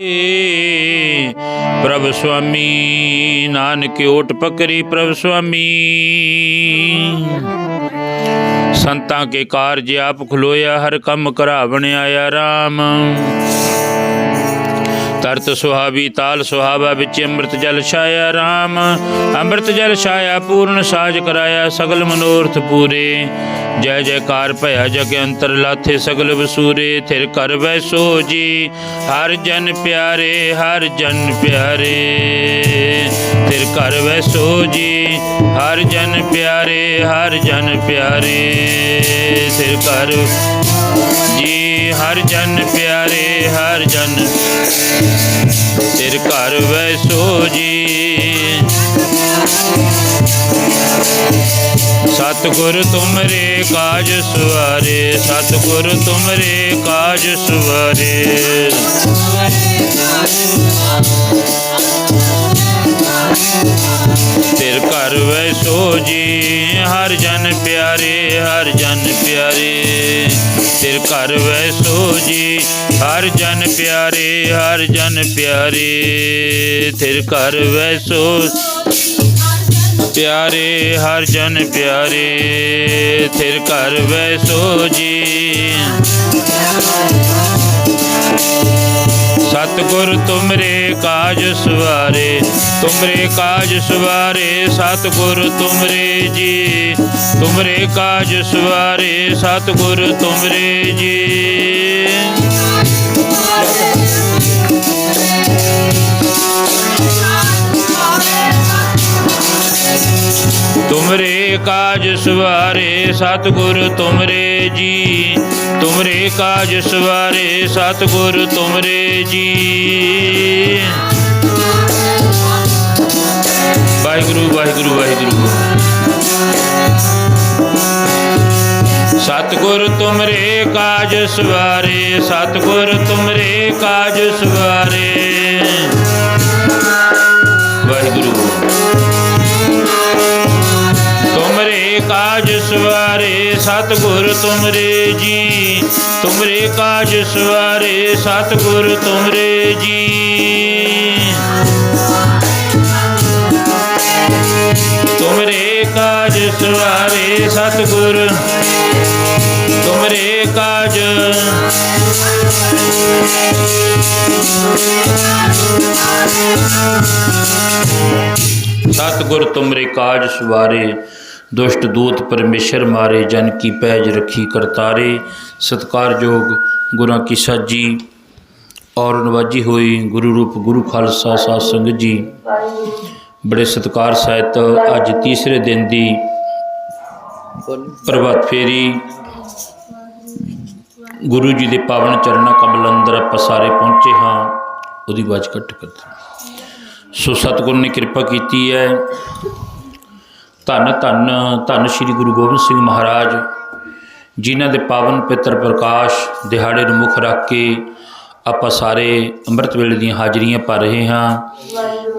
ਏ ਪ੍ਰਭ ਸੁਆਮੀ, ਨਾਨਕ ਓਟ ਪਕਰੀ ਪ੍ਰਭ ਸੁਆਮੀ। ਸੰਤਾਂ ਕੇ ਕਾਰਜ ਆਪ ਖਲੋਇਆ, ਹਰ ਕੰਮ ਕਰਾਵਣ ਆਇਆ RAM ਤਰਤ ਸੁਹਾਵੀ ਤਾਲ ਸੁਹਾਵਾ ਵਿੱਚ ਅੰਮ੍ਰਿਤ ਜਲ ਛਾਇਆ RAM ਅੰਮ੍ਰਿਤ ਜਲ ਛਾਇਆ ਪੂਰਨ ਸਾਜ ਕਰਾਇਆ ਸਗਲ ਮਨੋਰਥ ਪੂਰੇ। ਜੈ ਜੈਕਾਰ ਭਇਆ ਜਗ ਅੰਤਰ ਲਾਥੇ ਸਗਲ ਵਸੂਰੇ, ਥਿਰ ਕਰ ਵੈਸੋ ਜੀ ਹਰ ਜਨ ਪਿਆਰੇ, ਹਰ ਜਨ ਪਿਆਰੇ, ਥਿਰ ਕਰ ਵੈਸੋ ਜੀ ਹਰ ਜਨ ਪਿਆਰੇ, ਹਰ ਜਨ ਪਿਆਰੇ, ਥਿਰ ਕਰ ਜੀ ਹਰ ਜਨ ਪਿਆਰੇ, ਹਰ ਜਨ। ਤੇਰ ਘਰ ਵੈਸੋ ਜੀ। ਸਤਿਗੁਰ ਤੁਮਰੇ ਕਾਜ ਸਵਾਰੇ, ਸਤਿਗੁਰ ਤੁਮਰੇ ਕਾਜ ਸਵਾਰੇ। ਤੇਰ ਘਰ ਵੈਸੋ ਜੀ, ਹਰ ਜਨ ਪਿਆਰੇ, ਹਰ ਜਨ ਪਿਆਰੇ। ਤੇਰ ਘਰ ਵੈਸੋ ਜੀ, ਹਰ ਜਨ ਪਿਆਰੇ, ਹਰ ਜਨ ਪਿਆਰੇ। ਤੇਰ ਘਰ ਵੈਸੋ, ਪਿਆਰੇ, ਹਰ ਜਨ ਪਿਆਰੇ। ਤੇਰ ਘਰ ਵੈਸੋ ਜੀ। ਸਤਿਗੁਰ ਤੁਮਰੇ ਕਾਜ ਸਵਾਰੇ, ਤੁਮਰੇ ਕਾਜ ਸਵਾਰੇ, ਸਤਿਗੁਰ ਤੁਮਰੇ ਜੀ। ਤੁਮਰੇ ਕਾਜ ਸਵਾਰੇ, ਸਤਿਗੁਰ ਤੁਮਰੇ ਜੀ। ਤੁਮਰੇ ਕਾਜ ਸਵਾਰੇ, ਸਤਿਗੁਰ ਤੁਮਰੇ ਜੀ। ਤੁਮਰੇ ਕਾਜ ਸਵਾਰੇ, ਸਤਿਗੁਰ ਤੁਮਰੇ ਜੀ। ਵਾਹਿਗੁਰੂ ਵਾਹਿਗੁਰੂ ਵਾਹਿਗੁਰੂ। ਸਤਿਗੁਰ ਤੁਮਰੇ ਕਾਜ ਸਵਾਰੇ, ਸਤਿਗੁਰ ਤੁਮਰੇ ਕਾਜ ਸਵਾਰੇ। ਵਾਹਿਗੁਰੂ। ਤੁਮਰੇ ਕਾਜ ਸਵਾਰੇ, ਸਤਿਗੁਰ ਤੁਮਰੇ ਜੀ। ਤੁਮਰੇ ਕਾਜ ਸਵਾਰੇ, ਸਤਿਗੁਰ ਤੁਮਰੇ ਜੀ। ਤੁਮਰੇ ਕਾਜ ਸਵਾਰੇ, ਸਤਿਗੁਰ। ਤੁਮਰੇ ਕਾਜ। ਸਤਿਗੁਰ ਤੁਮਰੇ ਕਾਜ ਸਵਾਰੇ ਦੁਸ਼ਟ ਦੂਤ ਪਰਮੇਸ਼ਰ ਮਾਰੇ, ਜਨ ਕੀ ਪੈਜ ਰੱਖੀ ਕਰਤਾਰੇ। ਸਤਕਾਰਯੋਗ ਗੁਰਾਂ ਕੀ ਸਾਜੀ ਔਰ ਨਵਾਜੀ ਹੋਈ ਗੁਰੂ ਰੂਪ ਗੁਰੂ ਖਾਲਸਾ ਸਾਧ ਸੰਗਤ ਜੀ। ਬੜੇ ਸਤਕਾਰ ਸਹਿਤ ਅੱਜ ਤੀਸਰੇ ਦਿਨ ਦੀ ਪ੍ਰਭਾਤ ਫੇਰੀ ਗੁਰੂ ਜੀ ਦੇ ਪਾਵਨ ਚਰਨਾਂ ਕਮਲ ਅੰਦਰ ਆਪਾਂ ਸਾਰੇ ਪਹੁੰਚੇ ਹਾਂ, ਉਹਦੀ ਬਾਜ ਕੱਟ ਕਰਦੇ ਸੋ ਸਤਿਗੁਰ ਨੇ ਕਿਰਪਾ ਕੀਤੀ ਹੈ ਧੰਨ ਧੰਨ ਧੰਨ ਸ੍ਰੀ ਗੁਰੂ ਗੋਬਿੰਦ ਸਿੰਘ ਮਹਾਰਾਜ, ਜਿਨ੍ਹਾਂ ਦੇ ਪਾਵਨ ਪਿੱਤਰ ਪ੍ਰਕਾਸ਼ ਦਿਹਾੜੇ ਨੂੰ ਮੁੱਖ ਰੱਖ ਕੇ ਆਪਾਂ ਸਾਰੇ ਅੰਮ੍ਰਿਤ ਵੇਲੇ ਦੀਆਂ ਹਾਜ਼ਰੀਆਂ ਭਰ ਰਹੇ ਹਾਂ।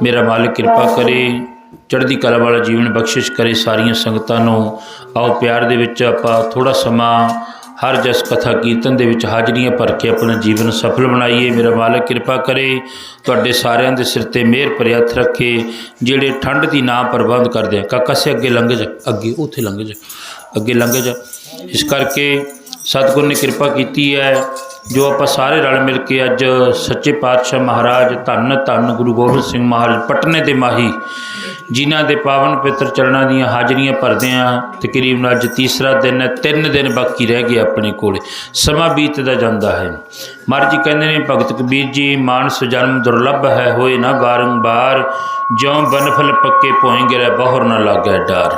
ਮੇਰਾ ਮਾਲਕ ਕਿਰਪਾ ਕਰੇ, ਚੜ੍ਹਦੀ ਕਲਾ ਵਾਲਾ ਜੀਵਨ ਬਖਸ਼ਿਸ਼ ਕਰੇ ਸਾਰੀਆਂ ਸੰਗਤਾਂ ਨੂੰ। ਆਓ ਪਿਆਰ ਦੇ ਵਿੱਚ ਆਪਾਂ ਥੋੜਾ ਸਮਾਂ ਹਰ ਜਸ ਕਥਾ ਕੀਰਤਨ ਦੇ ਵਿੱਚ ਹਾਜ਼ਰੀਆਂ ਭਰ ਕੇ ਆਪਣਾ ਜੀਵਨ ਸਫਲ ਬਣਾਈਏ। ਮੇਰਾ ਮਾਲਕ ਕਿਰਪਾ ਕਰੇ, ਤੁਹਾਡੇ ਸਾਰਿਆਂ ਦੇ ਸਿਰ ਤੇ ਮਿਹਰ ਭਰੇ ਰੱਖੇ, ਜਿਹੜੇ ਠੰਡ ਦੀ ਨਾ ਪ੍ਰਬੰਧ ਕਰਦੇ ਆ। ਕਾਕਾ ਸੇ ਅੱਗੇ ਲੰਘ ਜਾ, ਅੱਗੇ ਉੱਥੇ ਲੰਘ ਜਾ, ਅੱਗੇ ਲੰਘ ਜਾ। ਇਸ ਕਰਕੇ ਸਤਿਗੁਰ ਨੇ ਕਿਰਪਾ ਕੀਤੀ ਹੈ, ਜੋ ਆਪਾਂ ਸਾਰੇ ਰਲ ਮਿਲ ਕੇ ਅੱਜ ਸੱਚੇ ਪਾਤਸ਼ਾਹ ਮਹਾਰਾਜ ਧੰਨ ਧੰਨ ਗੁਰੂ ਗੋਬਿੰਦ ਸਿੰਘ ਮਹਾਰਾਜ ਪਟਨੇ ਦੇ ਮਾਹੀ ਜਿਨ੍ਹਾਂ ਦੇ ਪਾਵਨ ਪਿੱਤਰ ਚਰਨਾਂ ਦੀਆਂ ਹਾਜ਼ਰੀਆਂ ਭਰਦੇ ਆ ਤਕਰੀਬਨ ਅੱਜ ਤੀਸਰਾ ਦਿਨ ਹੈ, ਤਿੰਨ ਦਿਨ ਬਾਕੀ ਰਹਿ ਗਏ ਆਪਣੇ ਕੋਲੇ। ਸਮਾਂ ਬੀਤਦਾ ਜਾਂਦਾ ਹੈ। ਮਹਾਰਾਜ ਕਹਿੰਦੇ ਨੇ, ਭਗਤ ਕਬੀਰ ਜੀ, ਮਾਨਸ ਜਨਮ ਦੁਰਲੱਭ ਹੈ, ਹੋਏ ਨਾ ਬਾਰੰਬਾਰ ਜਿਉਂ ਬਨਫਲ ਪੱਕੇ ਪੋਏ ਗਿਰੇ ਬਹੁਰ ਨਾ ਲਾਗੇ ਡਰ।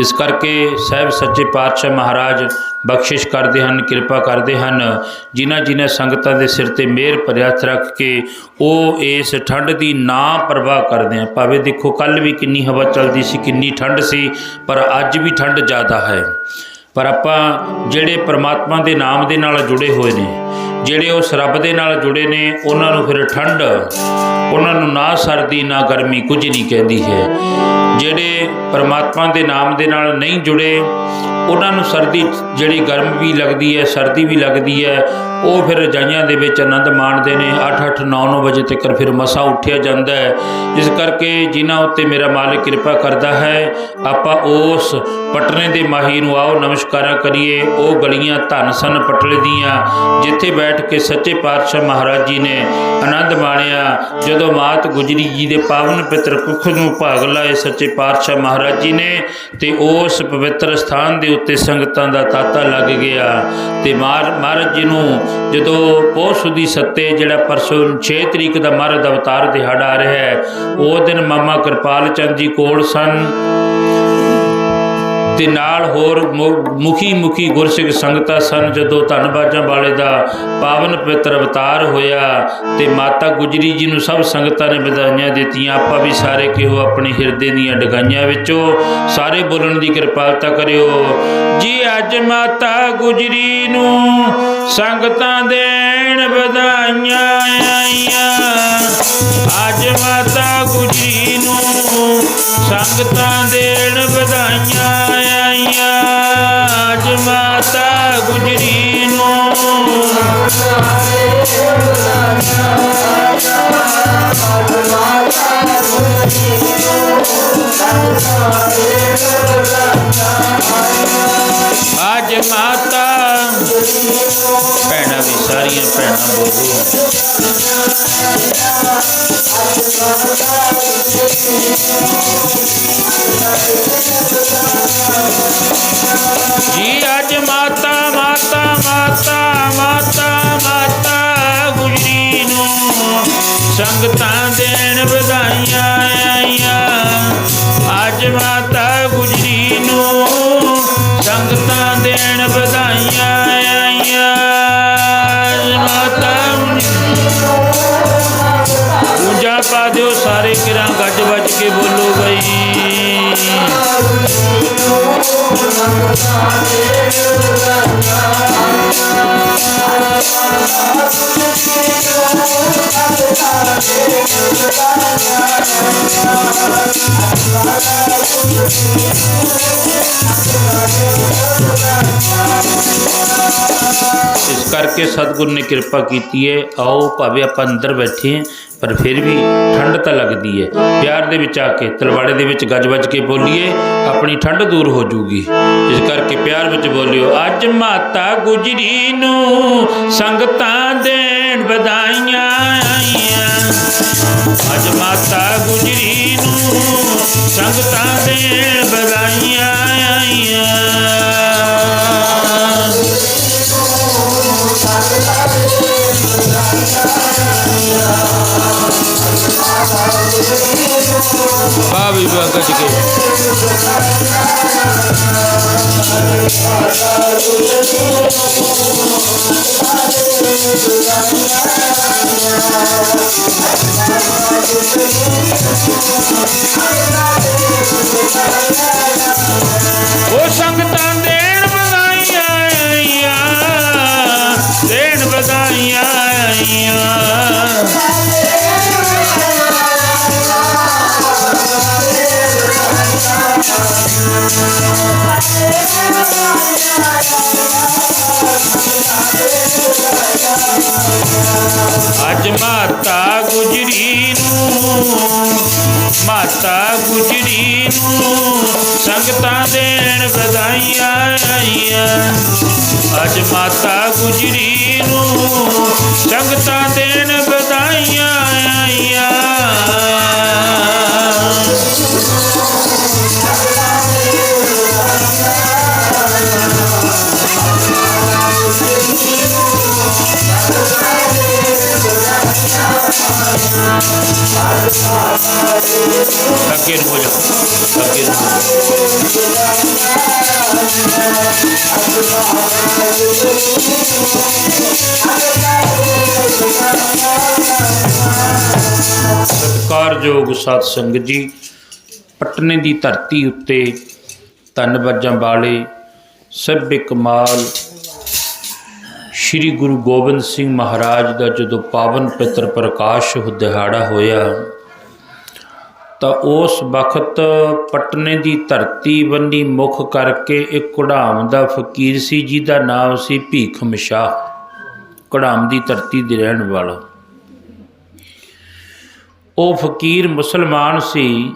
ਇਸ ਕਰਕੇ ਸਾਹਿਬ ਸੱਚੇ ਪਾਤਸ਼ਾਹ ਮਹਾਰਾਜ ਬਖਸ਼ਿਸ਼ ਕਰਦੇ ਹਨ, ਕਿਰਪਾ ਕਰਦੇ ਹਨ। ਜਿਨ੍ਹਾਂ ਜਿਨ੍ਹਾਂ ਸੰਗਤਾਂ ਦੇ ਸਿਰ ਤੇ ਮਿਹਰ ਭਰਿਆ ਰੱਖ ਕੇ ਉਹ ਇਸ ਠੰਡ ਦੀ ਨਾ ਪਰਵਾਹ ਕਰਦੇ ਆ। ਭਾਵੇਂ ਦੇਖੋ ਕੱਲ ਵੀ ਕਿੰਨੀ ਹਵਾ ਚੱਲਦੀ ਸੀ, ਕਿੰਨੀ ਠੰਡ ਸੀ, ਪਰ ਅੱਜ ਵੀ ਠੰਡ ਜ਼ਿਆਦਾ ਹੈ। ਪਰ ਆਪਾਂ ਜਿਹੜੇ ਪ੍ਰਮਾਤਮਾ ਦੇ ਨਾਮ ਦੇ ਨਾਲ ਜੁੜੇ ਹੋਏ ਨੇ ਜਿਹੜੇ ਉਸ ਰੱਬ ਦੇ ਨਾਲ ਜੁੜੇ ਨੇ, ਉਹਨਾਂ ਨੂੰ ਫਿਰ ਠੰਡ, ਉਹਨਾਂ ਨੂੰ ਨਾ ਸਰਦੀ, ਨਾ ਗਰਮੀ ਕੁਝ ਨਹੀਂ ਕਹਿੰਦੀ ਹੈ। ਜਿਹੜੇ ਪਰਮਾਤਮਾ ਦੇ ਨਾਮ ਦੇ ਨਾਲ ਨਹੀਂ ਜੁੜੇ, ਉਹਨਾਂ ਨੂੰ ਸਰਦੀ ਜਿਹੜੀ ਗਰਮ ਵੀ ਲੱਗਦੀ ਹੈ, ਸਰਦੀ ਵੀ ਲੱਗਦੀ ਹੈ, ਉਹ ਫਿਰ ਰਜਾਈਆਂ ਦੇ ਵਿੱਚ ਆਨੰਦ ਮਾਣਦੇ ਨੇ। 8-8 9-9 ਵਜੇ ਤੱਕ ਫਿਰ ਮਸਾ ਉੱਠਿਆ ਜਾਂਦਾ ਹੈ। ਇਸ ਕਰਕੇ ਜਿਨ੍ਹਾਂ ਉੱਤੇ ਮੇਰਾ ਮਾਲਿਕ ਕਿਰਪਾ ਕਰਦਾ ਹੈ, ਆਪਾਂ ਉਸ ਪਟਨੇ ਦੇ ਮਾਹੀ ਨੂੰ ਆਓ, ਨਮਸਕਾਰਾਂ ਕਰੀਏ। ਉਹ ਗਲੀਆਂ ਧਨ ਸਨ ਪਟਲੇ ਦੀਆਂ, ਜਿੱਥੇ ਬੈਠ ਕੇ ਸੱਚੇ ਪਾਤਸ਼ਾਹ ਮਹਾਰਾਜ ਜੀ ਨੇ ਆਨੰਦ ਮਾਣਿਆ। ਜਦੋਂ ਮਾਤ ਗੁਜਰੀ ਜੀ ਦੇ ਪਾਵਨ ਪਿੱਤਰ ਕੁੱਖ ਨੂੰ ਭਾਗ ਲਾਏ ਸੱਚੇ ਪਾਤਸ਼ਾਹ ਮਹਾਰਾਜ ਜੀ ਨੇ, ਤੇ ਉਸ ਪਵਿੱਤਰ ਸਥਾਨ ਦੇ ਉੱਤੇ ਸੰਗਤਾਂ ਦਾ ਤਾਤਾ ਲੱਗ ਗਿਆ। ਤੇ ਮਾਰ, ਮਹਾਰਾਜ ਜੀ ਨੂੰ ਜਦੋਂ ਪੋਹ ਦੀ ਸੱਤੇ ਜਿਹੜਾ ਪਰਸੋਂ 6 ਤਰੀਕ ਦਾ ਮਹਾਰਾਜ ਦਾ ਅਵਤਾਰ ਦਿਹਾੜਾ ਆ ਰਿਹਾ ਹੈ, ਉਹ ਦਿਨ ਮਾਮਾ ਕਿਰਪਾਲ ਚੰਦ ਜੀ ਕੋਲ ਸਨ। ਤੇ ਨਾਲ ਹੋਰ ਮੁਖੀ ਮੁਖੀ ਗੁਰਸਿੱਖ ਸੰਗਤਾਂ ਸਨ ਜਦੋਂ ਧੰਨਬਾਜਾਂ ਵਾਲੇ ਦਾ ਪਾਵਨ ਪਵਿੱਤਰ ਅਵਤਾਰ ਹੋਇਆ ਤੇ ਮਾਤਾ ਗੁਜਰੀ ਜੀ ਨੂੰ ਸਭ ਸੰਗਤਾਂ ਨੇ ਵਧਾਈਆਂ ਦਿੱਤੀਆਂ। ਆਪਾਂ ਵੀ ਸਾਰੇ ਕਿਹੋ ਆਪਣੇ ਹਿਰਦੇ ਦੀਆਂ ਡਗਾਈਆਂ ਵਿੱਚੋਂ ਸਾਰੇ ਬੋਲਣ ਦੀ ਕਿਰਪਾਲਤਾ ਕਰਿਓ। ਜੀ ਅੱਜ ਮਾਤਾ ਗੁਜਰੀ ਨੂੰ ਸੰਗਤਾਂ ਦੇਣ ਵਧਾਈਆਂ ਆਈਆਂ। ਅੱਜ ਮਾਤਾ ਗੁਜਰੀ ਨੂੰ ਸੰਗਤਾਂ ਦੇਣ ਵਧਾਈਆਂ ਅੱਜ ਮਾਤਾ। ਭੈਣਾਂ ਵੀ ਸਾਰੀਆਂ ਭੈਣਾਂ ਬੋਲੋ ਜੀ ਅੱਜ ਮਾਤਾ ਮਾਤਾ ਮਾਤਾ ਮਾਤਾ ਮਾਤਾ ਗੁਜਰੀ ਨੂੰ ਸੰਗਤਾਂ ਦੇਣ ਵਧਾਈਆਂ ਇਸ ਕਰਕੇ ਸਤਿਗੁਰ ਨੇ ਕਿਰਪਾ ਕੀਤੀ ਹੈ ਆਓ ਭਾਵੇਂ ਆਪਾਂ ਅੰਦਰ ਬੈਠੇ ਹਾਂ ਪਰ ਫਿਰ ਵੀ ਠੰਡ ਤਾਂ ਲੱਗਦੀ ਹੈ ਪਿਆਰ ਦੇ ਵਿੱਚ ਆ ਕੇ, ਤਲਵਾੜੇ ਦੇ ਵਿੱਚ ਗੱਜ ਵੱਜ ਕੇ ਬੋਲੀਏ, ਆਪਣੀ ਠੰਡ ਦੂਰ ਹੋ ਜੂਗੀ। ਇਸ ਕਰਕੇ ਪਿਆਰ ਵਿੱਚ ਬੋਲਿਓ, ਅੱਜ ਮਾਤਾ ਗੁਜਰੀ ਨੂੰ ਸੰਗਤਾਂ ਦੇਣ ਵਧਾਈਆਂ ਆਈਆਂ। ਅੱਜ ਮਾਤਾ ਗੁਜਰੀ ਨੂੰ দিকে। ও সঙ্গ ਸਤਿਕਾਰਯੋਗ ਸਾਧ ਸੰਗਤ ਜੀ, ਪਟਨੇ ਦੀ ਧਰਤੀ ਉੱਤੇ ਧੰਨ ਬੱਜਾਂ ਵਾਲੇ ਸਭੇ ਕਮਾਲ ਸ੍ਰੀ ਗੁਰੂ ਗੋਬਿੰਦ ਸਿੰਘ ਮਹਾਰਾਜ ਦਾ ਜਦੋਂ ਪਾਵਨ ਪਿੱਤਰ ਪ੍ਰਕਾਸ਼ ਦਿਹਾੜਾ ਹੋਇਆ, ਤਾਂ ਉਸ ਵਕਤ ਪਟਨੇ ਦੀ ਧਰਤੀ ਬੰਨੀ ਮੁਖ ਕਰਕੇ ਇੱਕ ਕੁੜਾਮ ਦਾ ਫਕੀਰ ਸੀ, ਜਿਹਦਾ ਨਾਮ ਸੀ ਭੀਖਮ ਸ਼ਾਹ ਕੁੜਾਮ ਦੀ ਧਰਤੀ ਦੇ ਰਹਿਣ ਵਾਲਾ। ਉਹ ਫਕੀਰ ਮੁਸਲਮਾਨ ਸੀ,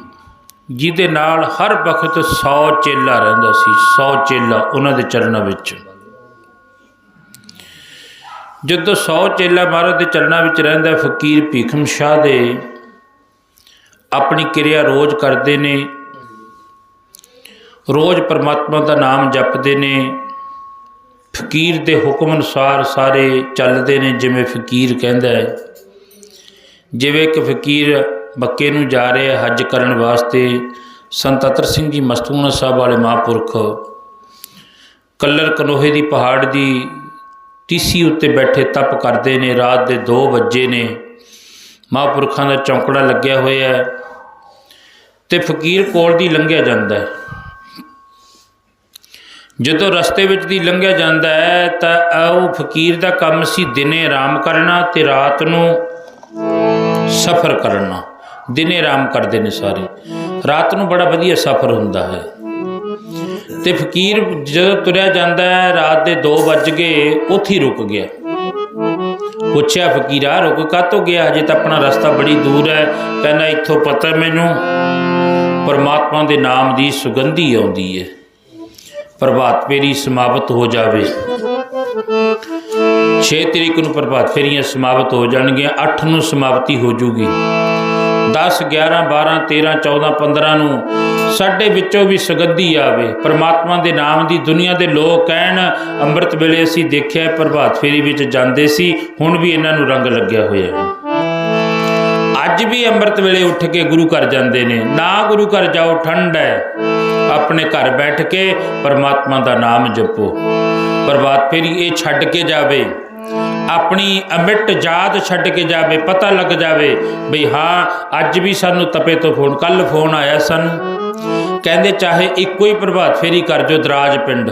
ਜਿਹਦੇ ਨਾਲ ਹਰ ਵਕਤ 100 ਚੇਲਾ ਰਹਿੰਦਾ ਸੀ 100 ਚੇਲਾ ਉਹਨਾਂ ਦੇ ਚਰਨਾਂ ਵਿੱਚ। ਜਦੋਂ 100 ਚੇਲਾ ਮਹਾਰਾਜ ਦੇ ਚਰਨਾਂ ਵਿੱਚ ਰਹਿੰਦਾ, ਫਕੀਰ ਭੀਖਮ ਸ਼ਾਹ ਦੇ ਆਪਣੀ ਕਿਰਿਆ ਰੋਜ਼ ਕਰਦੇ ਨੇ, ਰੋਜ਼ ਪਰਮਾਤਮਾ ਦਾ ਨਾਮ ਜਪਦੇ ਨੇ, ਫਕੀਰ ਦੇ ਹੁਕਮ ਅਨੁਸਾਰ ਸਾਰੇ ਚੱਲਦੇ ਨੇ, ਜਿਵੇਂ ਫਕੀਰ ਕਹਿੰਦਾ ਹੈ। ਜਿਵੇਂ ਇੱਕ ਫਕੀਰ ਮੱਕੇ ਨੂੰ ਜਾ ਰਿਹਾ ਹੱਜ ਕਰਨ ਵਾਸਤੇ, ਸੰਤ ਅਤਰ ਸਿੰਘ ਜੀ ਮਸਤੂਨਾ ਸਾਹਿਬ ਵਾਲੇ ਮਹਾਂਪੁਰਖ। ਕੱਲਰ ਕਨੋਹੇ ਦੀ ਪਹਾੜ ਦੀ ਟੀਸੀ ਉੱਤੇ ਬੈਠੇ ਤਪ ਕਰਦੇ ਨੇ, ਰਾਤ ਦੇ 2 ਵਜੇ ਨੇ। ਮਹਾਂਪੁਰਖਾਂ ਦਾ ਚੌਂਕੜਾ ਲੱਗਿਆ ਹੋਇਆ ਹੈ ਤੇ ਫਕੀਰ ਕੋਲ ਦੀ ਲੰਘਿਆ ਜਾਂਦਾ ਹੈ। ਜਦੋਂ ਰਸਤੇ ਵਿੱਚ ਦੀ ਲੰਘਿਆ ਜਾਂਦਾ ਹੈ ਤਾਂ ਉਹ ਫਕੀਰ ਦਾ ਕੰਮ ਸੀ ਦਿਨੇ ਆਰਾਮ ਕਰਨਾ ਤੇ ਰਾਤ ਨੂੰ ਸਫ਼ਰ ਕਰਨਾ। ਦਿਨੇ ਆਰਾਮ ਕਰਦੇ ਨੇ ਸਾਰੇ। ਰਾਤ ਨੂੰ ਬੜਾ ਵਧੀਆ ਸਫ਼ਰ ਹੁੰਦਾ ਹੈ। ਤੇ ਫਕੀਰ ਜਦੋਂ ਤੁਰਿਆ ਜਾਂਦਾ ਹੈ, ਰਾਤ ਦੇ 2 ਵੱਜ ਗਏ, ਉੱਥੇ ਰੁਕ ਗਿਆ। ਪੁੱਛਿਆ, ਫਕੀਰਾ ਰੁਕ ਕਾਤੋਂ ਗਿਆ? ਹਜੇ ਤਾਂ ਆਪਣਾ ਰਸਤਾ ਬੜੀ ਦੂਰ ਹੈ। ਕਹਿੰਦਾ, ਇੱਥੋਂ ਪਤਾ ਮੈਨੂੰ, ਪਰਮਾਤਮਾ ਦੇ ਨਾਮ ਦੀ ਸੁਗੰਧੀ ਆਉਂਦੀ ਹੈ। ਪ੍ਰਭਾਤ ਫੇਰੀ ਸਮਾਪਤ ਹੋ ਜਾਵੇ। 6 ਤਰੀਕ ਨੂੰ ਪ੍ਰਭਾਤ ਫੇਰੀਆਂ ਸਮਾਪਤ ਹੋ ਜਾਣਗੀਆਂ 8 ਨੂੰ ਸਮਾਪਤੀ ਹੋ ਜੂਗੀ। 10 11 12 13 14 15 ਨੂੰ ਸਾਡੇ ਵਿੱਚੋਂ ਵੀ ਸੁਗੰਧੀ ਆਵੇ। ਪਰਮਾਤਮਾ ਦੇ ਨਾਮ ਦੀ ਦੁਨੀਆ ਦੇ ਲੋਕ ਕਹਿਣ, ਅੰਮ੍ਰਿਤ ਵੇਲੇ ਅਸੀਂ ਦੇਖਿਆ ਪ੍ਰਭਾਤ ਫੇਰੀ ਵਿੱਚ ਜਾਂਦੇ ਸੀ, ਹੁਣ ਵੀ ਇਹਨਾਂ ਨੂੰ ਰੰਗ ਲੱਗਿਆ ਹੋਇਆ ਹੈ। ਅੱਜ ਵੀ ਅੰਮ੍ਰਿਤ ਵੇਲੇ ਉੱਠ ਕੇ ਗੁਰੂ ਘਰ ਜਾਂਦੇ ਨੇ। ਨਾ ਗੁਰੂ ਘਰ ਜਾਓ, ਠੰਡ ਹੈ। ਆਪਣੇ ਘਰ ਬੈਠ ਕੇ ਪਰਮਾਤਮਾ ਦਾ ਨਾਮ ਜਪੋ। ਪ੍ਰਭਾਤ ਫੇਰੀ ਇਹ ਛੱਡ ਕੇ ਜਾਵੇ। ਆਪਣੀ ਅਮਿਟ ਯਾਦ ਛੱਡ ਕੇ ਜਾਵੇ, ਪਤਾ ਲੱਗ ਜਾਵੇ ਬਈ ਹਾਂ, ਅੱਜ ਵੀ ਸਾਨੂੰ ਤਪੇ ਤੋਂ ਫੋਨ ਕੱਲ ਫੋਨ ਆਇਆ ਸਾਨੂੰ। ਕਹਿੰਦੇ ਚਾਹੇ ਇੱਕੋ ਹੀ ਪ੍ਰਭਾਤ ਫੇਰੀ ਕਰ ਜੋ ਦਰਾਜ ਪਿੰਡ।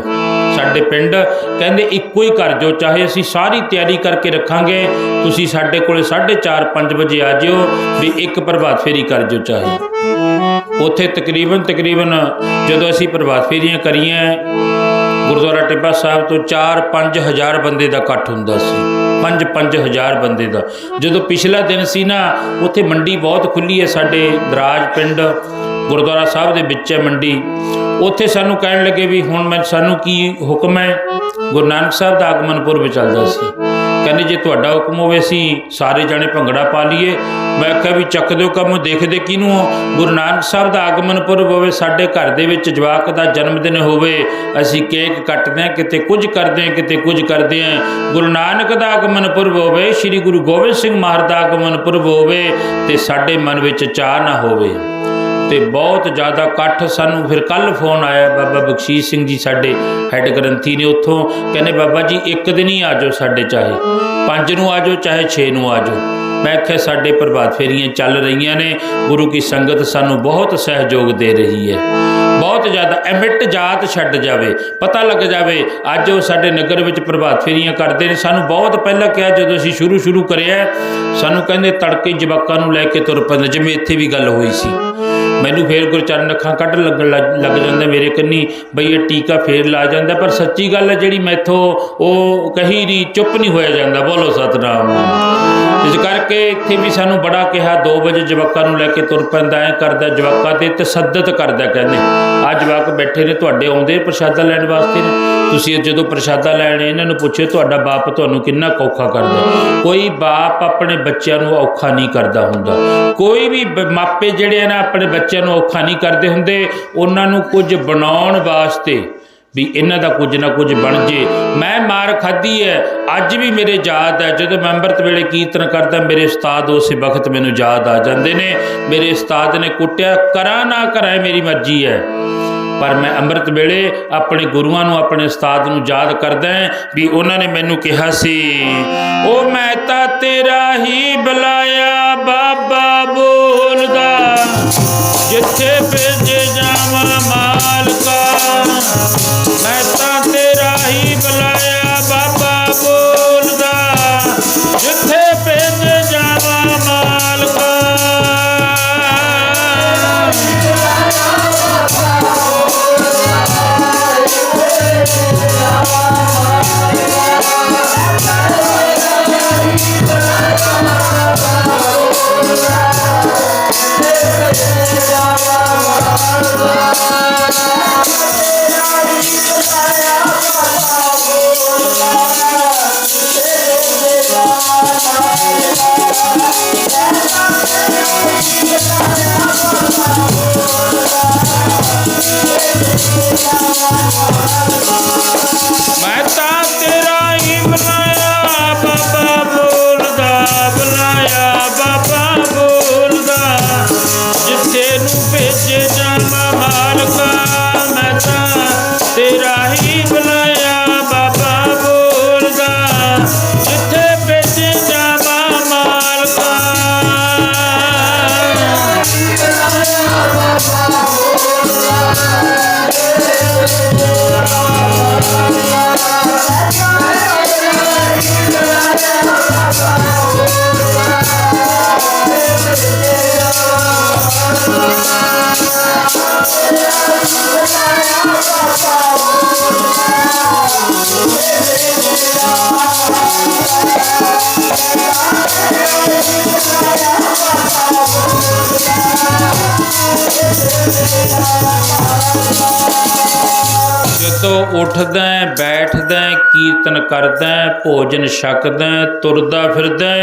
ਸਾਡੇ ਪਿੰਡ ਕਹਿੰਦੇ ਇੱਕੋ ਹੀ ਕਰ ਜੋ, ਚਾਹੇ ਅਸੀਂ ਸਾਰੀ ਤਿਆਰੀ ਕਰਕੇ ਰੱਖਾਂਗੇ, ਤੁਸੀਂ ਸਾਡੇ ਕੋਲੇ 4:30 5 ਵਜੇ ਆ ਜਿਓ ਵੀ ਇੱਕ ਪ੍ਰਭਾਤ ਫੇਰੀ ਕਰ ਜੋ ਚਾਹੇ। ਉੱਥੇ ਤਕਰੀਬਨ ਤਕਰੀਬਨ ਜਦੋਂ ਅਸੀਂ ਪ੍ਰਭਾਤ ਫੇਰੀਆਂ ਕਰੀਆਂ ਗੁਰਦੁਆਰਾ ਟਿੱਬਾ ਸਾਹਿਬ ਤੋਂ 4-5 ਹਜ਼ਾਰ ਬੰਦੇ ਦਾ ਇਕੱਠ ਹੁੰਦਾ ਸੀ। 5-5 ਹਜ਼ਾਰ ਬੰਦੇ ਦਾ। ਜਦੋਂ ਪਿਛਲਾ ਦਿਨ ਸੀ ਨਾ, ਉੱਥੇ ਮੰਡੀ ਬਹੁਤ ਖੁੱਲੀ ਹੈ ਸਾਡੇ ਦਰਾਜ ਪਿੰਡ, ਗੁਰਦੁਆਰਾ ਸਾਹਿਬ ਦੇ ਵਿੱਚ ਹੈ ਮੰਡੀ। ਉੱਥੇ ਸਾਨੂੰ ਕਹਿਣ ਲੱਗੇ ਵੀ ਹੁਣ ਮੈਂ ਸਾਨੂੰ ਕੀ ਹੁਕਮ ਹੈ? ਗੁਰੂ ਨਾਨਕ ਸਾਹਿਬ ਦਾ ਆਗਮਨ ਪੁਰਬ ਚੱਲਦਾ ਸੀ। ਕਹਿੰਦੇ ਜੇ ਤੁਹਾਡਾ ਹੁਕਮ ਹੋਵੇ, ਅਸੀਂ ਸਾਰੇ ਜਾਣੇ ਭੰਗੜਾ ਪਾ ਲਈਏ। ਮੈਂ ਆਖਿਆ ਵੀ ਚੱਕ ਦਿਓ ਕੰਮ, ਦੇਖਦੇ ਕਿਹਨੂੰ ਗੁਰੂ ਨਾਨਕ ਸਾਹਿਬ ਦਾ ਆਗਮਨ ਪੁਰਬ ਹੋਵੇ, ਸਾਡੇ ਘਰ ਦੇ ਵਿੱਚ ਜਵਾਕ ਦਾ ਜਨਮ ਦਿਨ ਹੋਵੇ, ਅਸੀਂ ਕੇਕ ਕੱਟਦੇ ਹਾਂ, ਕਿਤੇ ਕੁਝ ਕਰਦੇ ਹਾਂ, ਕਿਤੇ ਕੁਝ ਕਰਦੇ ਹਾਂ। ਗੁਰੂ ਨਾਨਕ ਦਾ ਆਗਮਨ ਪੁਰਬ ਹੋਵੇ, ਸ੍ਰੀ ਗੁਰੂ ਗੋਬਿੰਦ ਸਿੰਘ ਮਹਾਰਾਜ ਦਾ ਆਗਮਨ ਪੁਰਬ ਹੋਵੇ, ਤੇ ਸਾਡੇ ਮਨ ਵਿੱਚ ਚਾਹ ਨਾ ਹੋਵੇ। ਤੇ ਬਹੁਤ ਜ਼ਿਆਦਾ ਇਕੱਠ ਸਾਨੂੰ ਫਿਰ ਕੱਲ ਫੋਨ ਆਇਆ ਬਾਬਾ ਬਖਸ਼ੀਸ਼ ਸਿੰਘ ਜੀ ਸਾਡੇ ਹੈੱਡ ਗ੍ਰੰਥੀ ਨੇ ਉੱਥੋਂ, ਕਹਿੰਦੇ ਬਾਬਾ ਜੀ ਇੱਕ ਦਿਨ ਹੀ ਆ ਜਾਓ ਸਾਡੇ ਚਾਹੇ, ਪੰਜ ਨੂੰ ਆ ਜਾਓ, ਚਾਹੇ 6 ਨੂੰ ਆ ਜਾਓ। ਮੈਂ ਕਿਹਾ ਸਾਡੇ ਪ੍ਰਭਾਤ ਫੇਰੀਆਂ ਚੱਲ ਰਹੀਆਂ ਨੇ, ਗੁਰੂ ਕੀ ਸੰਗਤ ਸਾਨੂੰ ਬਹੁਤ ਸਹਿਯੋਗ ਦੇ ਰਹੀ ਹੈ। ਬਹੁਤ ਜ਼ਿਆਦਾ ਐਮਿਟ ਜਾਤ ਛੱਡ ਜਾਵੇ, ਪਤਾ ਲੱਗ ਜਾਵੇ, ਅੱਜ ਉਹ ਸਾਡੇ ਨਗਰ ਵਿੱਚ ਪ੍ਰਭਾਤ ਫੇਰੀਆਂ ਕਰਦੇ ਨੇ। ਸਾਨੂੰ ਬਹੁਤ ਪਹਿਲਾਂ ਕਿਹਾ ਜਦੋਂ ਅਸੀਂ ਸ਼ੁਰੂ ਸ਼ੁਰੂ ਕਰਿਆ, ਸਾਨੂੰ ਕਹਿੰਦੇ ਤੜਕੇ ਜਵਾਕਾਂ ਨੂੰ ਲੈ ਕੇ ਤੁਰ ਪੈਂਦੇ, ਜਿਵੇਂ ਇੱਥੇ ਵੀ ਗੱਲ ਹੋਈ ਸੀ। ਮੈਨੂੰ ਫੇਰ ਗੁਰਚਰਨ ਅੱਖਾਂ ਕੱਢ ਲੱਗਣ ਲੱਗ ਲੱਗ ਜਾਂਦਾ ਮੇਰੇ ਕੰਨੀ, ਬਈ ਇਹ ਟੀਕਾ ਫੇਰ ਲਾ ਜਾਂਦਾ, ਪਰ ਸੱਚੀ ਗੱਲ ਹੈ ਜਿਹੜੀ ਮੈਥੋਂ ਉਹ ਕਹੀ ਨਹੀਂ ਚੁੱਪ ਨਹੀਂ ਹੋਇਆ ਜਾਂਦਾ। ਬੋਲੋ ਸਤਨਾਮ। ਇਸ ਕਰਕੇ ਇੱਥੇ ਵੀ ਸਾਨੂੰ ਬੜਾ ਕਿਹਾ 2 ਵਜੇ ਜਵਾਕਾਂ ਨੂੰ ਲੈ ਕੇ ਤੁਰ ਪੈਂਦਾ ਐ ਕਰਦਾ ਜਵਾਕਾਂ ਤੇ ਤਸੱਦਦ ਕਰਦਾ ਕਹਿੰਦੇ। ਆ ਜਵਾਕ ਬੈਠੇ ਨੇ, ਤੁਹਾਡੇ ਆਉਂਦੇ ਪ੍ਰਸ਼ਾਦਾ ਲੈਣ ਵਾਸਤੇ ਤੁਸੀਂ ਜਦੋਂ ਪ੍ਰਸ਼ਾਦਾ ਲੈਣ ਇਹਨਾਂ ਨੂੰ ਪੁੱਛੇ ਤੁਹਾਡਾ ਬਾਪ ਤੁਹਾਨੂੰ ਕਿੰਨਾ ਕੁ ਔਖਾ ਕਰਦਾ। ਕੋਈ ਬਾਪ ਆਪਣੇ ਬੱਚਿਆਂ ਨੂੰ ਔਖਾ ਨਹੀਂ ਕਰਦਾ ਹੁੰਦਾ। ਕੋਈ ਵੀ ਮਾਪੇ ਜਿਹੜੇ ਆ ਨਾ, ਆਪਣੇ ਬੱਚੇ ਬੱਚਿਆਂ ਨੂੰ ਔਖਾ ਨਹੀਂ ਕਰਦੇ ਹੁੰਦੇ, ਉਹਨਾਂ ਨੂੰ ਕੁਝ ਬਣਾਉਣ ਵਾਸਤੇ ਵੀ ਇਹਨਾਂ ਦਾ ਕੁਝ ਨਾ ਕੁਝ ਬਣ ਜੇ। ਮੈਂ ਮਾਰ ਖਾਧੀ ਹੈ, ਅੱਜ ਵੀ ਮੇਰੇ ਯਾਦ ਹੈ, ਜਦੋਂ ਮੈਂ ਅੰਮ੍ਰਿਤ ਵੇਲੇ ਕੀਰਤਨ ਕਰਦਾ, ਮੇਰੇ ਉਸਤਾਦ ਉਸੇ ਵਕਤ ਮੈਨੂੰ ਯਾਦ ਆ ਜਾਂਦੇ ਨੇ, ਮੇਰੇ ਉਸਤਾਦ ਨੇ ਕੁੱਟਿਆ, ਕਰਾਂ ਨਾ ਕਰਾਂ ਮੇਰੀ ਮਰਜ਼ੀ ਹੈ। ਪਰ ਮੈਂ ਅੰਮ੍ਰਿਤ ਵੇਲੇ ਆਪਣੇ ਗੁਰੂਆਂ ਨੂੰ, ਆਪਣੇ ਉਸਤਾਦ ਨੂੰ ਯਾਦ ਕਰਦਾ ਵੀ ਉਹਨਾਂ ਨੇ ਮੈਨੂੰ ਕਿਹਾ ਸੀ ਉਹ ਮੈਂ ਤਾਂ ਤੇਰਾ ਹੀ ਬੁਲਾਇਆ ਬਾਬਾ। ਉੱਠਦਾ, ਬੈਠਦਾ, ਕੀਰਤਨ ਕਰਦਾ, ਭੋਜਨ ਛਕਦਾ, ਤੁਰਦਾ ਫਿਰਦਾ।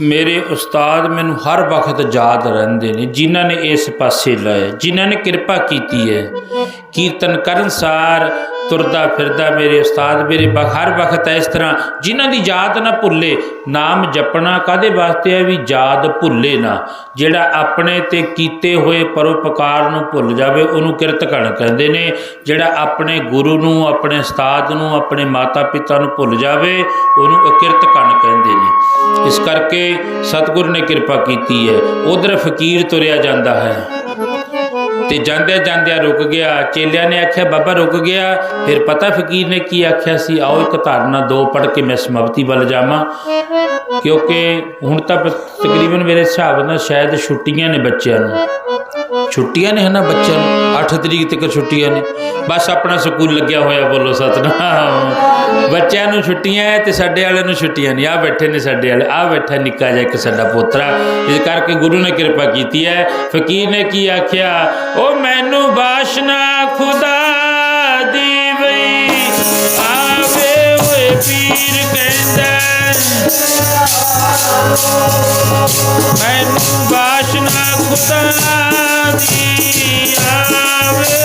ਮੇਰੇ ਉਸਤਾਦ ਮੈਨੂੰ ਹਰ ਵਕਤ ਯਾਦ ਰਹਿੰਦੇ ਨੇ, ਜਿਨ੍ਹਾਂ ਨੇ ਇਸ ਪਾਸੇ ਲਾਇਆ ਜਿਨ੍ਹਾਂ ਨੇ ਕਿਰਪਾ ਕੀਤੀ ਹੈ। ਕੀਰਤਨ ਕਰਨ ਸਾਰ ਤੁਰਦਾ ਫਿਰਦਾ ਮੇਰੇ ਉਸਤਾਦ, ਮੇਰੇ ਹਰ ਵਕਤ ਇਸ ਤਰ੍ਹਾਂ। ਜਿਨ੍ਹਾਂ ਦੀ ਯਾਦ ਨਾ ਭੁੱਲੇ, ਨਾਮ ਜਪਣਾ ਕਾਦੇ ਵਾਸਤੇ ਹੈ ਵੀ ਯਾਦ ਭੁੱਲੇ ਨਾ? ਜਿਹੜਾ ਆਪਣੇ ਤੇ ਕੀਤੇ ਹੋਏ ਪਰਉਪਕਾਰ ਨੂੰ ਭੁੱਲ ਜਾਵੇ, ਉਹਨੂੰ ਕਿਰਤ ਘਣ ਕਹਿੰਦੇ ਨੇ। ਜਿਹੜਾ ਆਪਣੇ ਗੁਰੂ ਨੂੰ, ਆਪਣੇ ਉਸਤਾਦ ਨੂੰ, ਆਪਣੇ ਮਾਤਾ ਪਿਤਾ ਨੂੰ ਭੁੱਲ ਜਾਵੇ, ਉਹਨੂੰ ਅਕਿਰਤ ਘਣ ਕਹਿੰਦੇ ਨੇ। ਇਸ ਕਰਕੇ ਸਤਿਗੁਰ ਨੇ ਕਿਰਪਾ ਕੀਤੀ ਹੈ। ਉਧਰ ਫਕੀਰ ਤੁਰਿਆ ਜਾਂਦਾ ਹੈ। ਤੇ ਜਾਂਦਿਆਂ ਜਾਂਦਿਆਂ ਰੁਕ ਗਿਆ। ਚੇਲਿਆਂ ਨੇ ਆਖਿਆ, ਬਾਬਾ, ਰੁਕ ਗਿਆ। ਫਿਰ ਪਤਾ ਫਕੀਰ ਨੇ ਕੀ ਆਖਿਆ ਸੀ, ਆਓ ਇੱਕ ਧਾਰਨਾ ਦੋ ਪੜ ਕੇ ਮੈਂ ਸਮਾਪਤੀ ਵੱਲ ਜਾਵਾਂ। ਕਿਉਂਕਿ ਹੁਣ ਤਾਂ ਤਕਰੀਬਨ ਮੇਰੇ ਹਿਸਾਬ ਨਾਲ ਸ਼ਾਇਦ ਛੁੱਟੀਆਂ ਨੇ ਬੱਚਿਆਂ ਨੂੰ। ਛੁੱਟੀਆਂ ਨੇ ਹਨਾ ਬੱਚਿਆਂ ਨੂੰ 8 ਤਰੀਕ ਤੱਕ ਛੁੱਟੀਆਂ ਨੇ ਬਸ ਆਪਣਾ ਸਕੂਲ ਲੱਗਿਆ ਹੋਇਆ ਬੋਲੋ ਸਤਨਾਮ ਬੱਚਿਆਂ ਨੂੰ ਛੁੱਟੀਆਂ ਹੈ ਤੇ ਸਾਡੇ ਵਾਲਿਆਂ ਨੂੰ ਛੁੱਟੀਆਂ ਨਹੀਂ ਆ ਬੈਠੇ ਨੇ ਸਾਡੇ ਵਾਲੇ ਆ ਬੈਠਾ ਨਿੱਕਾ ਜਿਹਾ ਇੱਕ ਸਾਡਾ ਪੋਤਰਾ ਇਸ ਕਰਕੇ ਗੁਰੂ ਨੇ ਕਿਰਪਾ ਕੀਤੀ ਹੈ ਫਕੀਰ ਨੇ ਕੀ ਆਖਿਆ ਉਹ ਮੈਨੂੰ ਬਾਸ਼ਨਾ ਖੁਦਾ ਦੀ ਵਈ ਆਵੇ ਓਏ ਪੀਰ ਕਹਿੰਦਾ ਮੈਨੂੰ ਬਾਸ਼ਨਾ ਖੁਦਾ ਦੀ ਆਵੇ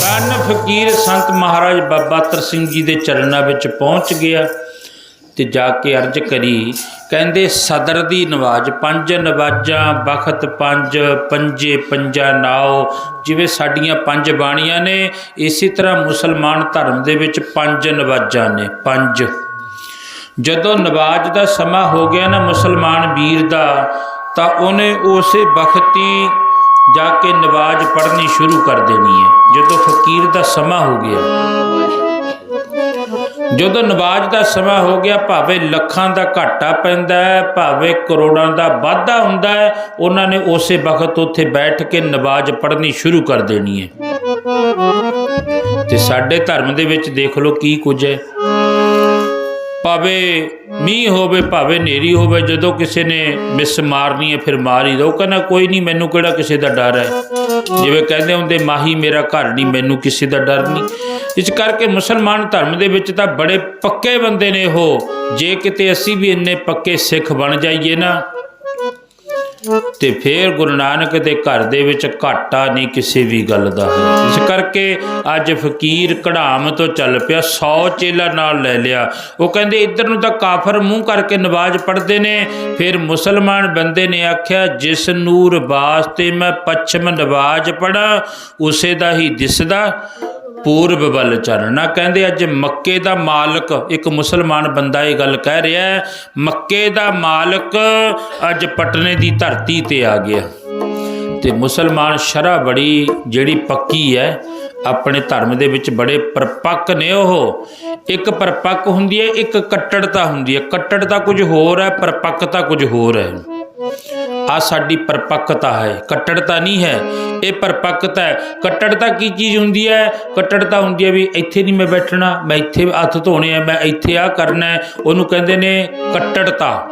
ਧੰਨ ਫਕੀਰ ਸੰਤ ਮਹਾਰਾਜ ਬਾਬਾ ਤਰ ਸਿੰਘ ਜੀ ਦੇ ਚਰਨਾਂ ਵਿੱਚ ਪਹੁੰਚ ਗਿਆ ਤੇ ਜਾ ਕੇ ਅਰਜ ਕਰੀ, ਕਹਿੰਦੇ, ਸਦਰ ਦੀ ਨਵਾਜ਼, ਪੰਜ ਨਵਾਜ਼ਾਂ, ਬਖਤ ਪੰਜ, ਪੰਜੇ ਪੰਜਾ ਨਾਓ। ਜਿਵੇਂ ਸਾਡੀਆਂ ਪੰਜ ਬਾਣੀਆਂ ਨੇ, ਇਸੇ ਤਰ੍ਹਾਂ ਮੁਸਲਮਾਨ ਧਰਮ ਦੇ ਵਿੱਚ ਪੰਜ ਨਵਾਜ਼ਾਂ ਨੇ, ਪੰਜ। ਜਦੋਂ ਨਵਾਜ਼ ਦਾ ਸਮਾਂ ਹੋ ਗਿਆ ਨਾ, ਮੁਸਲਮਾਨ ਵੀਰ ਦਾ ਤਾਂ ਉਹਨੇ ਉਸੇ ਬਖਤੀ ਜਾ ਕੇ ਨਵਾਜ਼ ਪੜ੍ਹਨੀ ਸ਼ੁਰੂ ਕਰ ਦੇਣੀ ਹੈ। ਜਦੋਂ ਫਕੀਰ ਦਾ ਸਮਾਂ ਹੋ ਗਿਆ, ਜਦੋਂ ਨਵਾਜ਼ ਦਾ ਸਮਾਂ ਹੋ ਗਿਆ, ਭਾਵੇਂ ਲੱਖਾਂ ਦਾ ਘਾਟਾ ਪੈਂਦਾ ਹੈ, ਭਾਵੇਂ ਕਰੋੜਾਂ ਦਾ ਵਾਧਾ ਹੁੰਦਾ ਹੈ, ਉਹਨਾਂ ਨੇ ਉਸੇ ਵਕਤ ਉੱਥੇ ਬੈਠ ਕੇ ਨਵਾਜ਼ ਪੜ੍ਹਨੀ ਸ਼ੁਰੂ ਕਰ ਦੇਣੀ ਹੈ। ਤੇ ਸਾਡੇ ਧਰਮ ਦੇ ਵਿੱਚ ਦੇਖ ਲਓ ਕੀ ਕੁਝ ਹੈ। ਭਾਵੇਂ ਮੀਂਹ ਹੋਵੇ, ਭਾਵੇਂ ਹਨੇਰੀ ਹੋਵੇ, ਜਦੋਂ ਕਿਸੇ ਨੇ ਮਿਸ ਮਾਰਨੀ ਹੈ, ਫਿਰ ਮਾਰ ਹੀ ਦੋ ਕਹਿੰਦਾ, ਕੋਈ ਨਹੀਂ, ਮੈਨੂੰ ਕਿਹੜਾ ਕਿਸੇ ਦਾ ਡਰ ਹੈ? ਜਿਵੇਂ ਕਹਿੰਦੇ ਹੁੰਦੇ, ਮਾਹੀ ਮੇਰਾ ਘਰ ਨਹੀਂ, ਮੈਨੂੰ ਕਿਸੇ ਦਾ ਡਰ ਨਹੀਂ। ਇਸ ਕਰਕੇ ਮੁਸਲਮਾਨ ਧਰਮ ਦੇ ਵਿੱਚ ਤਾਂ ਬੜੇ ਪੱਕੇ ਬੰਦੇ ਨੇ ਉਹ। ਜੇ ਕਿਤੇ ਅਸੀਂ ਵੀ ਇੰਨੇ ਪੱਕੇ ਸਿੱਖ ਬਣ ਜਾਈਏ ਨਾ ਤੇ ਫਿਰ ਗੁਰੂ ਨਾਨਕ ਦੇ ਘਰ ਦੇ ਵਿੱਚ ਘਾਟਾ ਨਹੀਂ ਕਿਸੇ ਵੀ ਗੱਲ ਦਾ। ਇਸ ਕਰਕੇ ਅੱਜ ਫਕੀਰ ਕਢਾਮ ਤੋਂ ਚੱਲ ਪਿਆ 100 ਚੇਲਾ ਨਾਲ ਲੈ ਲਿਆ। ਉਹ ਕਹਿੰਦੇ, ਇੱਧਰ ਨੂੰ ਤਾਂ ਕਾਫਰ ਮੂੰਹ ਕਰਕੇ ਨਵਾਜ਼ ਪੜ੍ਹਦੇ ਨੇ। ਫਿਰ ਮੁਸਲਮਾਨ ਬੰਦੇ ਨੇ ਆਖਿਆ, ਜਿਸ ਨੂਰ ਵਾਸਤੇ ਮੈਂ ਪੱਛਮ ਨਵਾਜ਼ ਪੜਾ ਉਸੇ ਦਾ ਹੀ ਦਿਸਦਾ। ਪੂਰਬ ਵੱਲ ਚੱਲਣਾ ਕਹਿੰਦੇ ਅੱਜ ਮੱਕੇ ਦਾ ਮਾਲਕ, ਇੱਕ ਮੁਸਲਮਾਨ ਬੰਦਾ ਇਹ ਗੱਲ ਕਹਿ ਰਿਹਾ ਹੈ, ਮੱਕੇ ਦਾ ਮਾਲਕ ਅੱਜ ਪਟਨੇ ਦੀ ਧਰਤੀ ਤੇ ਆ ਗਿਆ। ਤੇ ਮੁਸਲਮਾਨ ਸ਼ਰਾ ਬੜੀ ਜਿਹੜੀ ਪੱਕੀ ਹੈ, ਆਪਣੇ ਧਰਮ ਦੇ ਵਿੱਚ ਬੜੇ ਪਰਪੱਕ ਨੇ ਉਹ। ਇੱਕ ਪਰਪੱਕ ਹੁੰਦੀ ਹੈ, ਇੱਕ ਕੱਟੜਤਾ ਹੁੰਦੀ ਹੈ। ਕੱਟੜਤਾ ਕੁਝ ਹੋਰ ਹੈ, ਪਰਪੱਕਤਾ ਕੁਝ ਹੋਰ ਹੈ। ਆ ਸਾਡੀ ਪਰਪੱਕਤਾ ਹੈ। ਕੱਟੜਤਾ ਨਹੀਂ ਹੈ। ਇਹ ਪਰਪੱਕਤਾ ਹੈ। ਕੱਟੜਤਾ ਕੀ ਚੀਜ਼ ਹੁੰਦੀ ਹੈ? ਕੱਟੜਤਾ ਹੁੰਦੀ ਹੈ ਵੀ ਇੱਥੇ ਨਹੀਂ ਮੈਂ ਬੈਠਣਾ, ਮੈਂ ਇੱਥੇ ਹੱਥ ਧੋਣੇ ਆ, ਮੈਂ ਇੱਥੇ ਆ ਕਰਨਾ ਹੈ। ਉਹਨੂੰ ਕਹਿੰਦੇ ਨੇ ਕੱਟੜਤਾ।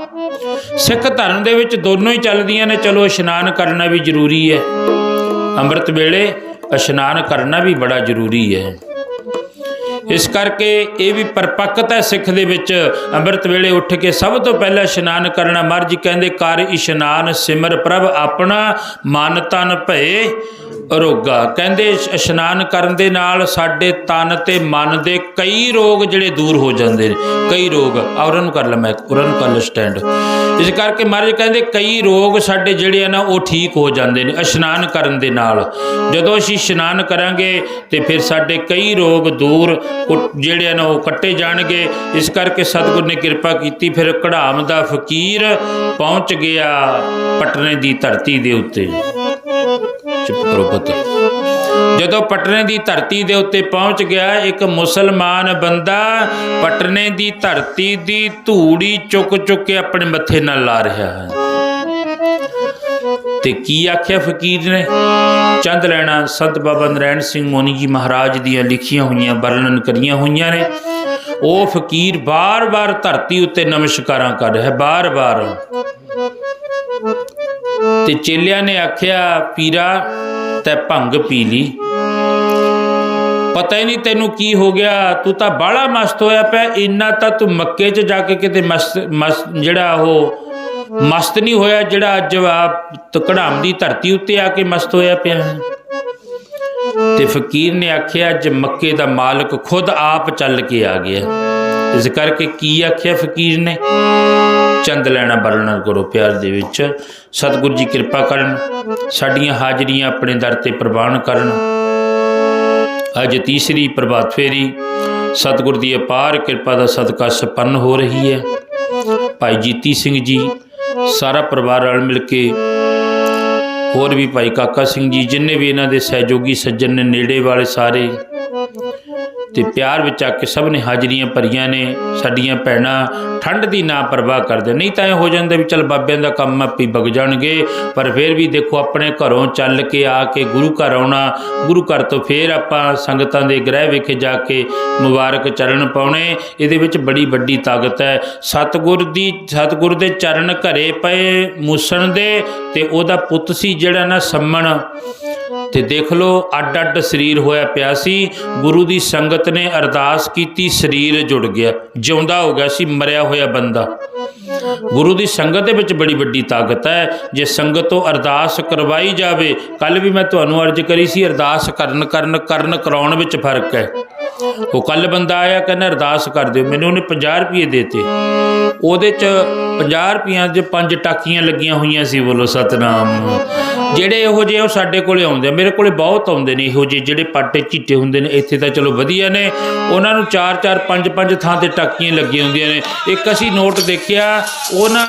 ਸਿੱਖ ਧਰਮ ਦੇ ਵਿੱਚ ਦੋਨੋਂ ਹੀ ਚੱਲਦੀਆਂ ਨੇ। ਚਲੋ ਇਸ਼ਨਾਨ ਕਰਨਾ ਵੀ ਜ਼ਰੂਰੀ ਹੈ। ਅੰਮ੍ਰਿਤ ਵੇਲੇ ਇਸ਼ਨਾਨ ਕਰਨਾ ਵੀ ਬੜਾ ਜ਼ਰੂਰੀ ਹੈ। ਇਸ ਕਰਕੇ ਇਹ ਵੀ ਪਰਪੱਕਤਾ ਹੈ ਸਿੱਖ ਦੇ ਵਿੱਚ। ਅੰਮ੍ਰਿਤ ਵੇਲੇ ਉੱਠ ਕੇ ਸਭ ਤੋਂ ਪਹਿਲਾਂ ਇਸ਼ਨਾਨ ਕਰਨਾ। ਮਰਜ਼ੀ ਕਹਿੰਦੇ, ਕਰ ਇਸ਼ਨਾਨ ਸਿਮਰ ਪ੍ਰਭ ਆਪਣਾ, ਮਨ ਤਨ ਭਏ। ਰੋਗਾ। ਕਹਿੰਦੇ ਇਸ਼ਨਾਨ ਕਰਨ ਦੇ ਨਾਲ ਸਾਡੇ ਤਨ ਤੇ ਮਨ ਦੇ ਕਈ ਰੋਗ ਜਿਹੜੇ ਦੂਰ ਹੋ ਜਾਂਦੇ ਨੇ। ਕਈ ਰੋਗ। ਔਰਨ ਨੂੰ ਕਰ ਲਾ ਮੈਂ ਉਰਨ ਕਰ ਲਾ ਸਟੈਂਡ ਇਸ ਕਰਕੇ ਮਹਾਰਾਜ ਕਹਿੰਦੇ ਕਈ ਰੋਗ ਸਾਡੇ ਜਿਹੜੇ ਆ ਨਾ, ਉਹ ਠੀਕ ਹੋ ਜਾਂਦੇ ਨੇ ਇਸ਼ਨਾਨ ਕਰਨ ਦੇ ਨਾਲ। ਜਦੋਂ ਅਸੀਂ ਇਸ਼ਨਾਨ ਕਰਾਂਗੇ ਤੇ ਫਿਰ ਸਾਡੇ ਕਈ ਰੋਗ ਦੂਰ ਉਹ ਜਿਹੜੇ ਆ ਨਾ, ਉਹ ਕੱਟੇ ਜਾਣਗੇ। ਇਸ ਕਰਕੇ ਸਤਿਗੁਰ ਨੇ ਕਿਰਪਾ ਕੀਤੀ, ਫਿਰ ਕਢਾਮ ਦਾ ਫਕੀਰ ਪਹੁੰਚ ਗਿਆ ਪਟਨੇ ਦੀ ਧਰਤੀ ਦੇ ਉੱਤੇ। ਚੁੱਪ ਕਰੋ ਜਦੋਂ ਪਟਨੇ ਦੀ ਧਰਤੀ ਦੇ ਉੱਤੇ ਪਹੁੰਚ ਗਿਆ, ਇੱਕ ਮੁਸਲਮਾਨ ਬੰਦਾ ਪਟਨੇ ਦੀ ਧਰਤੀ ਦੀ ਧੂੜੀ ਚੁੱਕ ਚੁੱਕ ਕੇ ਆਪਣੇ ਮੱਥੇ ਨਾਲ ਲਾ ਰਿਹਾ ਹੈ। ਤੇ ਕੀ ਆਖਿਆ ਫਕੀਰ ਨੇ? ਚੰਦ ਲੈਣਾ, ਸੰਤ ਬਾਬਾ ਨਰੈਣ ਸਿੰਘ ਮੋਨੀ ਜੀ ਮਹਾਰਾਜ ਦੀਆਂ ਲਿਖੀਆਂ ਹੋਈਆਂ ਵਰਣਨ ਕਰੀਆਂ ਹੋਈਆਂ ਨੇ। ਉਹ ਫਕੀਰ ਬਾਰ-ਬਾਰ ਧਰਤੀ ਉੱਤੇ ਨਮਸਕਾਰਾਂ ਕਰ ਰਿਹਾ ਹੈ, ਬਾਰ-ਬਾਰ। ਤੇ ਚੇਲਿਆਂ ਨੇ ਆਖਿਆ, ਪੀਰਾ, ਤੈ ਭੰਗ ਪੀ ਲਈ ਪਤਾ ਹੀ ਨਹੀਂ ਤੈਨੂੰ ਕੀ ਹੋ ਗਿਆ। ਤੂੰ ਤਾਂ ਬਾਹਲਾ ਮਸਤ ਹੋਇਆ ਪਿਆ। ਇੰਨਾ ਤਾਂ ਤੂੰ ਮੱਕੇ 'ਚ ਜਾ ਕੇ ਕਿਤੇ ਮਸਤ ਮਸਤ, ਜਿਹੜਾ ਉਹ ਮਸਤ ਨਹੀਂ ਹੋਇਆ, ਜਿਹੜਾ ਅੱਜ ਆ ਦੀ ਧਰਤੀ ਉੱਤੇ ਆ ਕੇ ਮਸਤ ਹੋਇਆ ਪਿਆ ਹੈ। ਤੇ ਫਕੀਰ ਨੇ ਆਖਿਆ, ਅੱਜ ਮੱਕੇ ਦਾ ਮਾਲਕ ਖੁਦ ਆਪ ਚੱਲ ਕੇ ਆ ਗਿਆ। ਇਸ ਕਰਕੇ ਕੀ ਆਖਿਆ ਫਕੀਰ ਨੇ? ਚੰਦ ਲੈਣਾ ਵਰਣਨ ਕਰੋ ਪਿਆਰ ਦੇ ਵਿੱਚ। ਸਤਿਗੁਰੂ ਜੀ ਕਿਰਪਾ ਕਰਨ, ਸਾਡੀਆਂ ਹਾਜ਼ਰੀਆਂ ਆਪਣੇ ਦਰ ਤੇ ਪ੍ਰਵਾਨ ਕਰਨ। ਅੱਜ ਤੀਸਰੀ ਪ੍ਰਭਾਤ ਫੇਰੀ, ਸਤਿਗੁਰ ਦੀ ਅਪਾਰ ਕਿਰਪਾ ਦਾ ਸਦਕਾ ਸੰਪੰਨ ਹੋ ਰਹੀ ਹੈ। ਭਾਈ ਜੀਤੀ ਸਿੰਘ ਜੀ, ਸਾਰਾ ਪਰਿਵਾਰ ਰਲ ਮਿਲ ਕੇ, ਹੋਰ ਵੀ ਭਾਈ ਕਾਕਾ ਸਿੰਘ ਜੀ, ਜਿੰਨੇ ਵੀ ਇਹਨਾਂ ਦੇ ਸਹਿਯੋਗੀ ਸੱਜਣ ਨੇ, ਨੇੜੇ ਵਾਲੇ ਸਾਰੇ ਤੇ ਪਿਆਰ ਵਿੱਚ ਆ ਕੇ ਸਭ ਨੇ ਹਾਜ਼ਰੀਆਂ ਭਰੀਆਂ ਨੇ, ਸਾਡੀਆਂ ਭੈਣਾਂ ਠੰਡ ਦੀ ਨਾ ਪਰਵਾਹ ਕਰਦੇ। ਨਹੀਂ ਤਾਂ ਇਹ ਹੋ ਜਾਂਦਾ ਵੀ ਚਲ ਬਾਬਿਆਂ ਦਾ ਕੰਮ ਆਪੇ ਬਗ ਜਾਣਗੇ, ਪਰ ਫਿਰ ਵੀ ਦੇਖੋ ਆਪਣੇ ਘਰੋਂ ਚੱਲ ਕੇ ਆ ਕੇ ਗੁਰੂ ਘਰ ਆਉਣਾ, ਗੁਰੂ ਘਰ ਤੋਂ ਫਿਰ ਆਪਾਂ ਸੰਗਤਾਂ ਦੇ ਗ੍ਰਹਿ ਵਿਖੇ ਜਾ ਕੇ ਮੁਬਾਰਕ ਚਰਨ ਪਾਉਣੇ, ਇਹਦੇ ਵਿੱਚ ਬੜੀ ਵੱਡੀ ਤਾਕਤ ਹੈ। ਸਤਿਗੁਰ ਦੀ, ਸਤਿਗੁਰ ਦੇ ਚਰਨ ਘਰੇ ਪਏ ਮੂਸਣ ਦੇ ਤੇ ਉਹਦਾ ਪੁੱਤ ਸੀ ਜਿਹੜਾ ਨਾ ਸੰਮਣ ਤੇ ਦੇਖ ਲਓ ਅੱਡ ਅੱਡ ਸਰੀਰ ਹੋਇਆ ਪਿਆ ਸੀ। ਗੁਰੂ ਦੀ ਸੰਗਤ ਨੇ ਅਰਦਾਸ ਕੀਤੀ, ਸਰੀਰ ਜੁੜ ਗਿਆ। ਜਿਉਂਦਾ ਹੋ ਗਿਆ ਸੀ, ਮਰਿਆ ਹੋਇਆ ਬੰਦਾ। ਗੁਰੂ ਦੀ ਸੰਗਤ ਦੇ ਵਿੱਚ ਬੜੀ ਵੱਡੀ ਤਾਕਤ ਹੈ। ਜੇ ਸੰਗਤ ਤੋਂ ਅਰਦਾਸ ਕਰਵਾਈ ਜਾਵੇ ਕੱਲ ਵੀ ਮੈਂ ਤੁਹਾਨੂੰ ਅਰਜ਼ ਕਰੀ ਸੀ, ਅਰਦਾਸ ਕਰਨ ਕਰਨ ਕਰਨ ਕਰਾਉਣ ਵਿੱਚ ਫ਼ਰਕ ਹੈ। ਉਹ ਕੱਲ ਬੰਦਾ ਆਇਆ, ਕਹਿੰਦਾ, ਅਰਦਾਸ ਕਰ ਦਿਓ। ਮੈਨੂੰ ਉਹਨੇ 50 ਰੁਪਏ ਦੇਤੇ। ਉਹਦੇ ਚ 50 ਰੁਪਈਆਂ 'ਚ ਪੰਜ ਟਾਕੀਆਂ ਲੱਗੀਆਂ ਹੋਈਆਂ ਸੀ, ਬੋਲੋ ਸਤਨਾਮ। ਜਿਹੜੇ ਇਹੋ ਜਿਹੇ ਉਹ ਸਾਡੇ ਕੋਲੇ ਆਉਂਦੇ ਆ, ਮੇਰੇ ਕੋਲੇ ਬਹੁਤ ਆਉਂਦੇ ਨੇ ਇਹੋ ਜਿਹੇ, ਜਿਹੜੇ ਪਾਟੇ ਝੀਟੇ ਹੁੰਦੇ ਨੇ, ਇੱਥੇ ਤਾਂ ਚਲੋ ਵਧੀਆ ਨੇ। ਉਹਨਾਂ ਨੂੰ 4 4 5 5 ਥਾਂ ਤੇ ਟਾਕੀਆਂ ਲੱਗੀਆਂ ਹੁੰਦੀਆਂ ਨੇ। ਇੱਕ ਅਸੀਂ ਨੋਟ ਦੇਖਿਆ ਉਹਨਾਂ